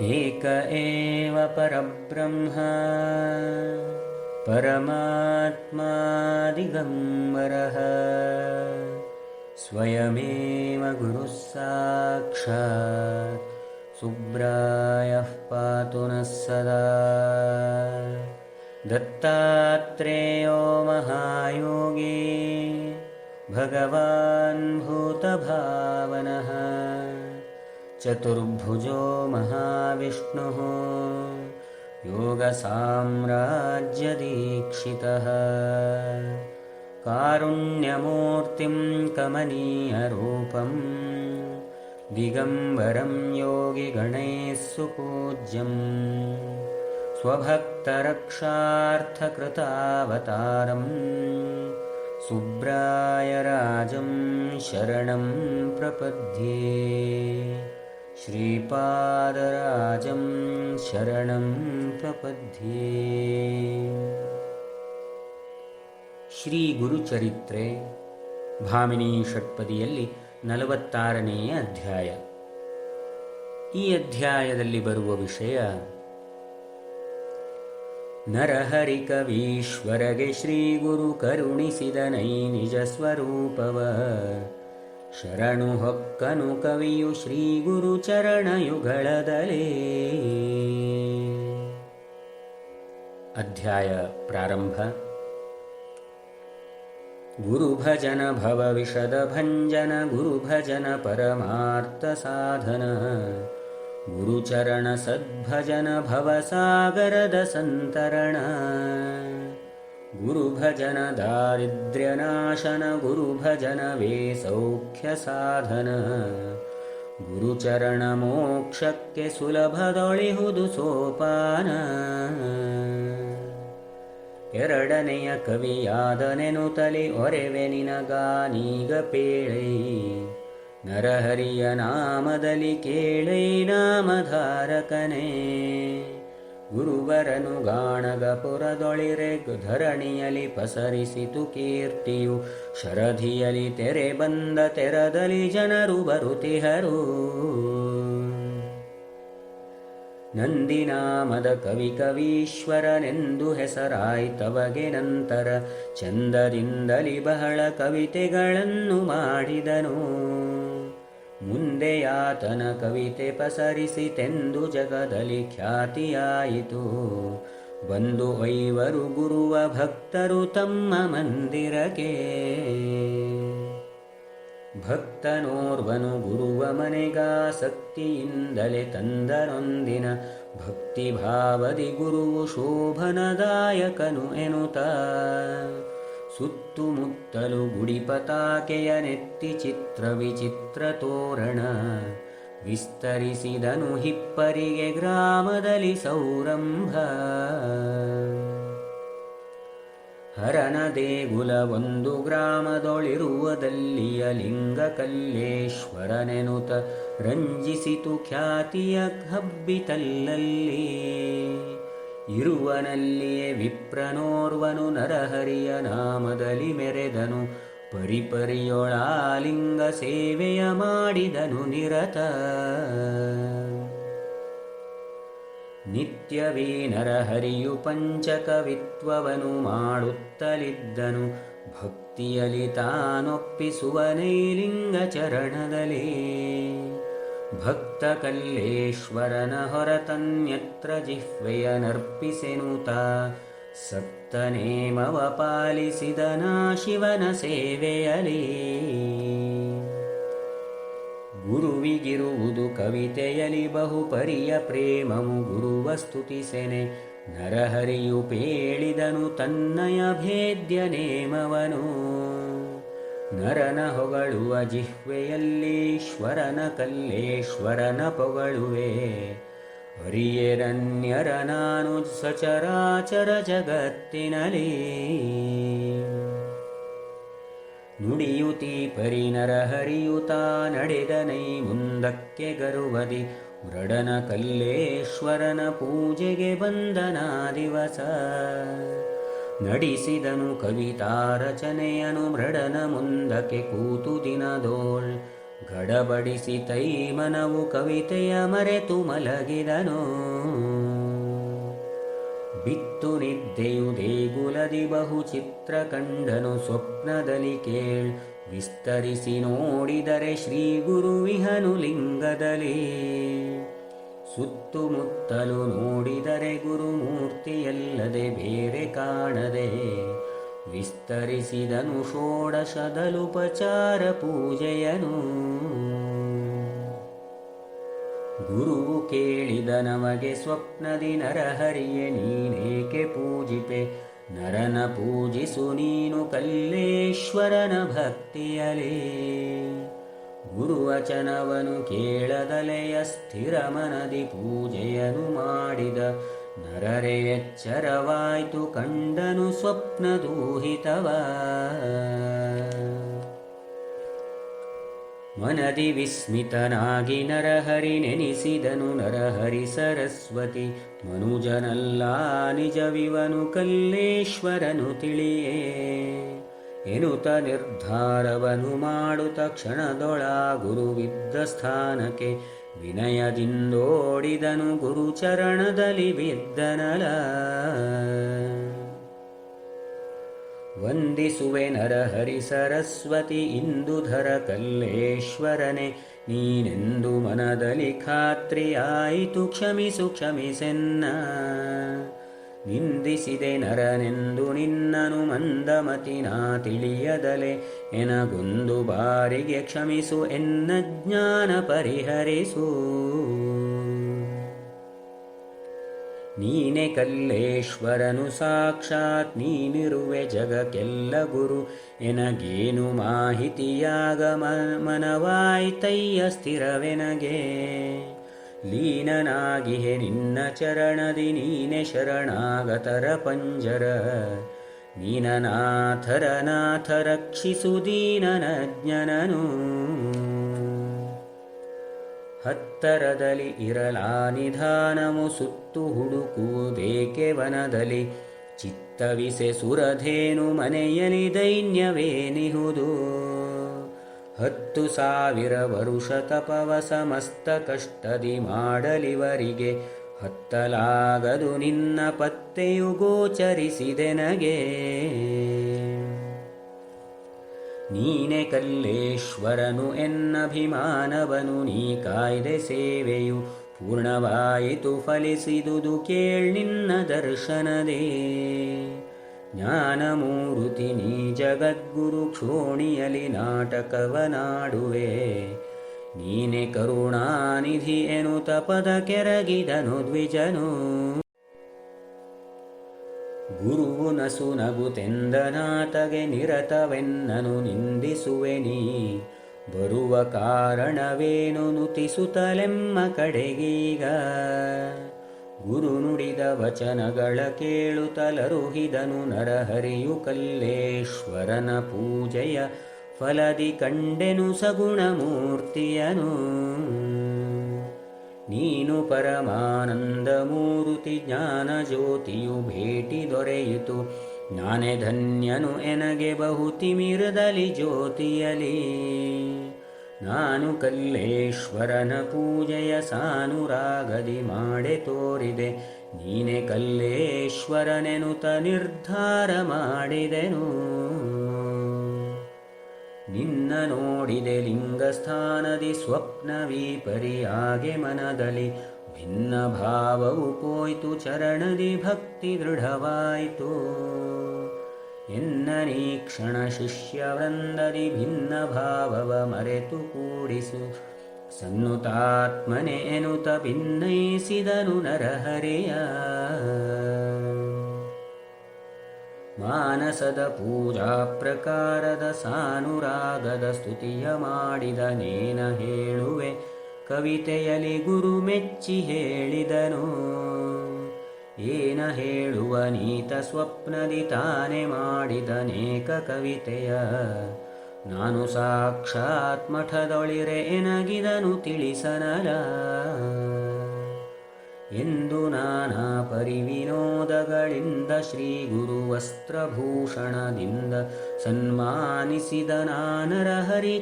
एक एव परब्रह्म परमात्मा दिगम्बरः स्वयमेव गुरुः साक्षात् सुब्रायः पातु नः सदा। दत्तात्रेयो महायोगी भगवान् भूतभावनः चतुर्भुजो महाविष्णुः। योगसाम्राज्यदीक्षितः। कारुण्यमूर्तिं कमनीयरूपम्। दिगम्बरं योगिगणैः सुपूज्यम् स्वभक्तरक्षार्थकृतावतारम्। सुब्रायराजं शरणं प्रपद्ये श्रीपादराजं शरणं प्रपद्ये ಶ್ರೀ ಗುರುಚರಿತ್ರೆ ಭಾಮಿನಿ ಷಟ್ಪದಿಯಲ್ಲಿ ನಲವತ್ತಾರನೆಯ ಅಧ್ಯಾಯ ಈ ಅಧ್ಯಾಯದಲ್ಲಿ ಬರುವ ವಿಷಯ ನರಹರಿ ಕವೀಶ್ವರಗೆ ಶ್ರೀ ಗುರು ಕರುಣಿಸಿದನೈ ನಿಜ ಸ್ವರೂಪವ ಶರಣು ಹೊಕ್ಕನು ಕವಿಯು ಶ್ರೀ ಗುರು ಚರಣಯುಗಳದಲೇ ಅಧ್ಯಾಯ ಪ್ರಾರಂಭ ಗುರುಭಜನ ಭವ ವಿಷದ ಭಂಜನ ಗುರುಭಜನ ಪರಮಾರ್ಥ ಸಾಧನ ಗುರುಚರಣ ಸದ್ಭಜನ ಭವಸಾಗರದ ಸಂತರಣ ಗುರುಭಜನ ದಾರಿದ್ರ್ಯನಾಶನ ಗುರುಭಜನವೇ ಸೌಖ್ಯ ಸಾಧನ ಗುರುಚರಣ ಮೋಕ್ಷಕ್ಕೆ ಸುಲಭದೊಳಿಹುದು ಸೋಪಾನ ಎರಡನೆಯ ಕವಿಯಾದನೆನುತಲಿ ಒರೆವೆ ನಿನಗಾನೀಗ ಪೇಳೈ ನರಹರಿಯ ನಾಮದಲ್ಲಿ ಕೇಳೈ ನಾಮಧಾರಕನೇ ಗುರುವರನು ಗಾಣಗ ಪುರದೊಳಿರೆ ಧರಣಿಯಲಿ ಪಸರಿಸಿತು ಕೀರ್ತಿಯು. ಶರಧಿಯಲಿ ತೆರೆ ಬಂದ ತೆರದಲ್ಲಿ ಜನರು ಬರುತಿಹರು ನಂದಿನಾಮದ ಕವಿ ಕವೀಶ್ವರನೆಂದು ಹೆಸರಾಯ್ತವಗೆ ನಂತರ ಚಂದದಿಂದಲಿ ಬಹಳ ಕವಿತೆಗಳನ್ನು ಮಾಡಿದನು. ಮುಂದೆಯಾತನ ಕವಿತೆ ಪಸರಿಸಿತೆಂದು ಜಗದಲ್ಲಿ ಖ್ಯಾತಿಯಾಯಿತು. ಬಂದು ಐವರು ಗುರುವ ಭಕ್ತರು ತಮ್ಮ ಮಂದಿರಕ್ಕೆ. ಭಕ್ತನೋರ್ವನು ಗುರುವ ಮನೆಗಾಸಕ್ತಿಯಿಂದಲೇ ತಂದರೊಂದಿನ ಭಕ್ತಿಭಾವದಿ ಗುರುವು ಶೋಭನದಾಯಕನು ಎನುತ ಸುತ್ತುಮುತ್ತಲು ಗುಡಿ ಪತಾಕೆಯ ನೆತ್ತಿ ಚಿತ್ರ ವಿಚಿತ್ರ ತೋರಣ. ವಿಸ್ತರಿಸಿದನು ಹಿಪ್ಪರಿಗೆ ಗ್ರಾಮದಲ್ಲಿ ಸೌರಂಭ. ಹರನ ದೇಗುಲ ಒಂದು ಗ್ರಾಮದೊಳಿರುವುದಲ್ಲಿಯ ಲಿಂಗ ಕಲ್ಲೇಶ್ವರನೆನುತ ರಂಜಿಸಿತು ಖ್ಯಾತಿಯ ಹಬ್ಬಿತಲ್ಲಲ್ಲಿ ಇರುವನಲ್ಲಿಯೇ ವಿಪ್ರನೋರ್ವನು ನರಹರಿಯ ನಾಮದಲ್ಲಿ ಮೆರೆದನು. ಪರಿಪರಿಯೊಳಾಲಿಂಗ ಸೇವೆಯ ಮಾಡಿದನು ನಿರತ. ನಿತ್ಯವೇ ನರಹರಿಯು ಪಂಚಕವಿತ್ವವನು ಮಾಡುತ್ತಲಿದ್ದನು. ಭಕ್ತಿಯಲಿ ತಾನೊಪ್ಪಿಸುವ ನೈಲಿಂಗ ಚರಣದಲ್ಲಿ ಭಕ್ತ ಕಲ್ಲೇಶ್ವರನ ಹೊರತನ್ಯತ್ರ ಜಿಹ್ವೆಯ ನರ್ಪಿಸೆನುತ ಸಪ್ತನೇಮವ ಪಾಲಿಸಿದನ ಶಿವನ ಸೇವೆಯಲಿ ಗುರುವಿಗಿರುವುದು ಕವಿತೆಯಲಿ ಬಹುಪರಿಯ ಪ್ರೇಮವು ಗುರುವ ಸ್ತುತಿಸೆನೆ, ನರಹರಿಯು ಪೇಳಿದನು ತನ್ನಯ ಭೇದ್ಯ ನೇಮವನು. ನರನ ಹೊಗಳುವ ಜಿಹ್ವೆಯಲ್ಲೀಶ್ವರನ ಕಲ್ಲೇಶ್ವರನ ಪೊಗಳುವೆ. ಹರಿಯರನ್ಯರ ನಾನು ಸಚರಾಚರ ಜಗತ್ತಿನಲಿ ನುಡಿಯುತಿ ಪರಿನರ ಹರಿಯುತ ನಡೆದನೈ ಮುಂದಕ್ಕೆ ಗರುವದಿ. ಮೃಡನ ಕಲ್ಲೇಶ್ವರನ ಪೂಜೆಗೆ ಬಂದನಾ ದಿವಸ. ನಡೆಸಿದನು ಕವಿತಾ ರಚನೆಯನು ಮೃಡನ ಮುಂದಕ್ಕೆ ಕೂತು ದಿನದೋಳ್. ಗಡಬಡಿಸಿ ತೈ ಮನವು ಕವಿತೆಯ ಮರೆತು ಮಲಗಿದನು. ಬಿತ್ತು ನಿದ್ದೆಯು ದೇಗುಲದಿ ಬಹು ಚಿತ್ರ ಕಂಡನು ಸ್ವಪ್ನದಲ್ಲಿ ಕೇಳ್. ವಿಸ್ತರಿಸಿ ನೋಡಿದರೆ ಶ್ರೀ ಗುರುವಿಹನು ಲಿಂಗದಲ್ಲಿ. ಸುತ್ತುಮುತ್ತಲು ನೋಡಿದರೆ ಗುರುಮೂರ್ತಿಯಲ್ಲದೆ ಬೇರೆ ಕಾಣದೆ. ವಿಸ್ತರಿಸಿದನು ಷೋಡಶದಲುಪಚಾರ ಪೂಜೆಯನು. ಗುರುವು ಕೇಳಿದ ನಮಗೆ ಸ್ವಪ್ನದಿ ನರಹರಿಯೆ, ನೀನೇಕೆ ಪೂಜಿಪೆ? ನರನ ಪೂಜಿಸು ನೀನು ಕಲ್ಲೇಶ್ವರನ ಭಕ್ತಿಯಲೇ. ಗುರುವಚನವನು ಕೇಳದಲೆಯ ಸ್ಥಿರ ಮನದಿ ಪೂಜೆಯನು ಮಾಡಿದ. ನರರೆ ಎಚ್ಚರವಾಯ್ತು ಕಂಡನು ಸ್ವಪ್ನದೂಹಿತವ ಮನದಿ ವಿಸ್ಮಿತನಾಗಿ ನರಹರಿ ನೆನೆಸಿದನು. ನರಹರಿ ಸರಸ್ವತಿ, ಮನುಜನಲ್ಲ ನಿಜವಿವನು ಕಲ್ಲೇಶ್ವರನು ತಿಳಿಯೇ. ಎನುತ ನಿರ್ಧಾರವನು ಮಾಡುತ್ತ ಕ್ಷಣದೊಳ ಗುರುವಿದ್ದ ಸ್ಥಾನಕ್ಕೆ ವಿನಯದಿಂದೋಡಿದನು ಗುರುಚರಣದಲ್ಲಿ ಬಿದ್ದನಲ ವಂದಿಸುವೆ ನರಹರಿ ಸರಸ್ವತಿ, ಇಂದುಧರ ಕಲ್ಲೇಶ್ವರನೆ, ನೀನೆಂದು ಮನದಲ್ಲಿ ಖಾತ್ರಿಯಾಯಿತು, ಕ್ಷಮಿಸು, ಕ್ಷಮಿಸೆನ್ನ. ನಿಂದಿಸಿದೆ ನರನೆಂದು ನಿನ್ನನು ಮಂದಮತಿ ನಾ ತಿಳಿಯದಲೆ. ಎನಗೊಂದು ಬಾರಿಗೆ ಕ್ಷಮಿಸು, ಎನ್ನ ಜ್ಞಾನ ಪರಿಹರಿಸು. ನೀನೆ ಕಲ್ಲೇಶ್ವರನು ಸಾಕ್ಷಾತ್, ನೀನಿರುವೆ ಜಗಕ್ಕೆಲ್ಲ ಗುರು. ಎನಗೇನು ಮಾಹಿತಿಯಾಗ ಮನವಾಯ್ತಯ್ಯ ಸ್ಥಿರವೆನಗೆ. ಲೀನನಾಗಿಹೆ ನಿನ್ನ ಚರಣದಿ ನೀನೆ ಶರಣಾಗತರ ಪಂಜರ. ನೀನನಾಥರ ನಾಥ ರಕ್ಷಿಸು ದೀನನ ಜ್ಞನನು. ಹತ್ತರದಲ್ಲಿ ಇರಲಾ ನಿಧಾನವು ಸುತ್ತು ಹುಡುಕುವುದೇಕೆ ವನದಲ್ಲಿ. ಚಿತ್ತವಿಸೆ ಸುರಧೇನು ಮನೆಯಲಿ ದೈನ್ಯವೇನಿಹುದು ಹತ್ತು ಸಾವಿರ ವರುಷ ತಪವ ಸಮಸ್ತ ಕಷ್ಟದಿ ಮಾಡಲಿವರಿಗೆ. ಹತ್ತಲಾಗದು ನಿನ್ನ ಪತ್ತೆಯು ಗೋಚರಿಸಿದೆನಗೆ ನೀನೆ ಕಲ್ಲೇಶ್ವರನು ಎನ್ನಭಿಮಾನವನು, ನೀ ಕಾಯ್ದೆ ಸೇವೆಯು ಪೂರ್ಣವಾಯಿತು, ಫಲಿಸಿದುದು ಕೇಳ್ ನಿನ್ನ ದರ್ಶನದೇ. ಜ್ಞಾನಮೂರುತಿ ನೀ ಜಗದ್ಗುರು ಕ್ಷೋಣಿಯಲಿ ನಾಟಕವನಾಡುವೆ. ನೀನೆ ಕರುಣಾನಿಧಿ ಎನುತ ಪದ ಕೆರಗಿದನು ದ್ವಿಜನು. ಗುರುವು ನಸು ನಗುತೆಂದನಾತಗೆ ನಿರತವೆನ್ನನು ನಿಂದಿಸುವೆ ನೀ. ಬರುವ ಕಾರಣವೇನು ನುತಿಸುತ್ತಲೆಮ್ಮ ಕಡೆಗೀಗ? ಗುರು ನುಡಿದ ವಚನಗಳ ಕೇಳುತ್ತಲರುಹಿದನು ನರಹರಿಯು ಕಲ್ಲೇಶ್ವರನ ಪೂಜೆಯ ಫಲದಿ ಕಂಡೆನು ಸಗುಣ ಮೂರ್ತಿಯನು ನೀನು ಪರಮಾನಂದ ಮೂರುತಿ ಜ್ಞಾನ ಜ್ಯೋತಿಯು ಭೇಟಿ ದೊರೆಯಿತು. ನಾನೇ ಧನ್ಯನು, ಎನಗೆ ಬಹುತಿ ಮಿರದಲಿ ಜ್ಯೋತಿಯಲಿ. ನಾನು ಕಲ್ಲೇಶ್ವರನ ಪೂಜೆಯ ಸಾನುರಾಗದಿ ಮಾಡೆ ತೋರಿದೆ. ನೀನೆ ಕಲ್ಲೇಶ್ವರನೆನುತ ನಿರ್ಧಾರ ಮಾಡಿದೆನು. ನಿನ್ನ ನೋಡಿದೆ ಲಿಂಗಸ್ಥಾನದಿ ಸ್ವಪ್ನವೀಪರಿಯಾಗೆ ಮನದಲ್ಲಿ. ಭಿನ್ನ ಭಾವವು ಪೋಯ್ತು ಚರಣದಿ ಭಕ್ತಿ ದೃಢವಾಯಿತು. ಎನ್ನ ನೀಕ್ಷಣ ಶಿಷ್ಯವೃಂದದಿ ಭಿನ್ನ ಭಾವವ ಮರೆತು ಕೂಡಿಸು. ಸನ್ನುತಾತ್ಮನೆ ಎನುತ ಭಿನ್ನಯಿಸಿದನು ನರಹರಿಯ. ಮಾನಸದ ಪೂಜಾ ಪ್ರಕಾರದ ಸಾನುರಾಗದ ಸ್ತುತಿಯ ಮಾಡಿದ ನೇನ ಹೇಳುವೆ. ಕವಿತೆಯಲಿ ಗುರು ಮೆಚ್ಚಿ ಹೇಳಿದನು. ಏನ ಹೇಳುವ ನೀತ ಸ್ವಪ್ನದಿ ತಾನೆ ಮಾಡಿದನೇಕ ಕವಿತೆಯ. ನಾನು ಸಾಕ್ಷಾತ್ ಮಠದೊಳಿರೆ ಎನಗಿದನು ತಿಳಿಸನಲ. ಎಂದು ನಾನಾ ಪರಿವಿನೋದಗಳಿಂದ ಶ್ರೀ ಗುರು ವಸ್ತ್ರಭೂಷಣದಿಂದ ಸನ್ಮಾನಿಸಿದ ನಾನರ ಹರಿ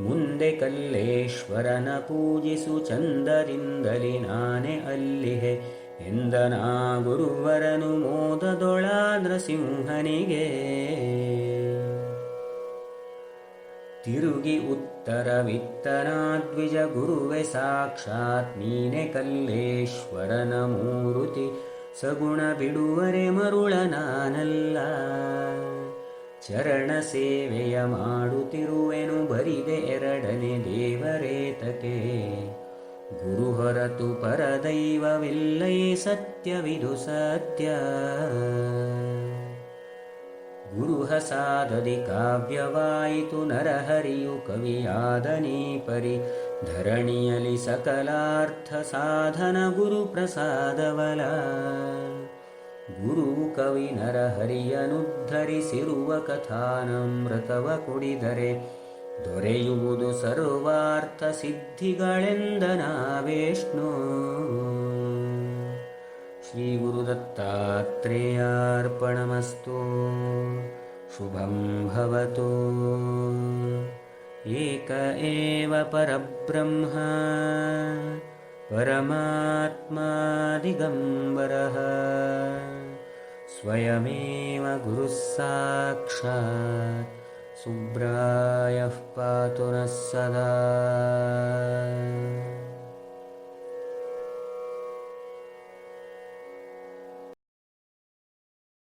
ಮುಂದೆ ಕಲ್ಲೇಶ್ವರನ ಪೂಜಿಸು ಚಂದರಿಂದಲಿ ನಾನೇ ಅಲ್ಲಿಹೆ ಎಂದನಾ ಗುರುವರನು ಮೋದದೊಳಾದ್ರ ಸಿಂಹನಿಗೆ. ತಿರುಗಿ ಉತ್ತರವಿತ್ತನಾದ್ವಿಜ ಗುರುವೆ ಸಾಕ್ಷಾತ್ ನೀನೆ ಕಲ್ಲೇಶ್ವರನ ಮೂರುತಿ. ಸಗುಣ ಬಿಡುವರೆ ಮರುಳ ನಾನಲ್ಲ. ಚರಣ ಸೇವೆಯ ಮಾಡುತ್ತಿರುವೆನು ಬರಿದೆ ಎರಡನೆ ದೇವರೇತಕೆ ಗುರು ಹೊರತು ಪರದೈವವಿಲ್ಲೈ ಸತ್ಯವಿದು ಸತ್ಯ ಗುರುಹಸಾದದಿ ಕಾವ್ಯವಾಯಿತು ನರಹರಿಯು ಕವಿಯಾದನೇ ಪರಿ ಧರಣಿಯಲಿ ಸಕಲಾರ್ಥ ಸಾಧನ ಗುರು ಪ್ರಸಾದವಲ ಗುರು ಕವಿ ನರಹರಿಯನುದ್ಧರಿಸಿರುವ ಕಥಾನಮೃತವ ಕುಡಿದರೆ ದೊರೆಯುವುದು ಸರ್ವಾರ್ಥ ಸಿದ್ಧಿಗಳೆಂದನ ವಿಷ್ಣು श्रीगुरुदत्तात्रेयार्पणमस्तु शुभं भवतु एक एव परब्रह्म परमात्मादिगम्बरः स्वयमेव गुरुः साक्षात् सुब्रायः पातु नः सदा।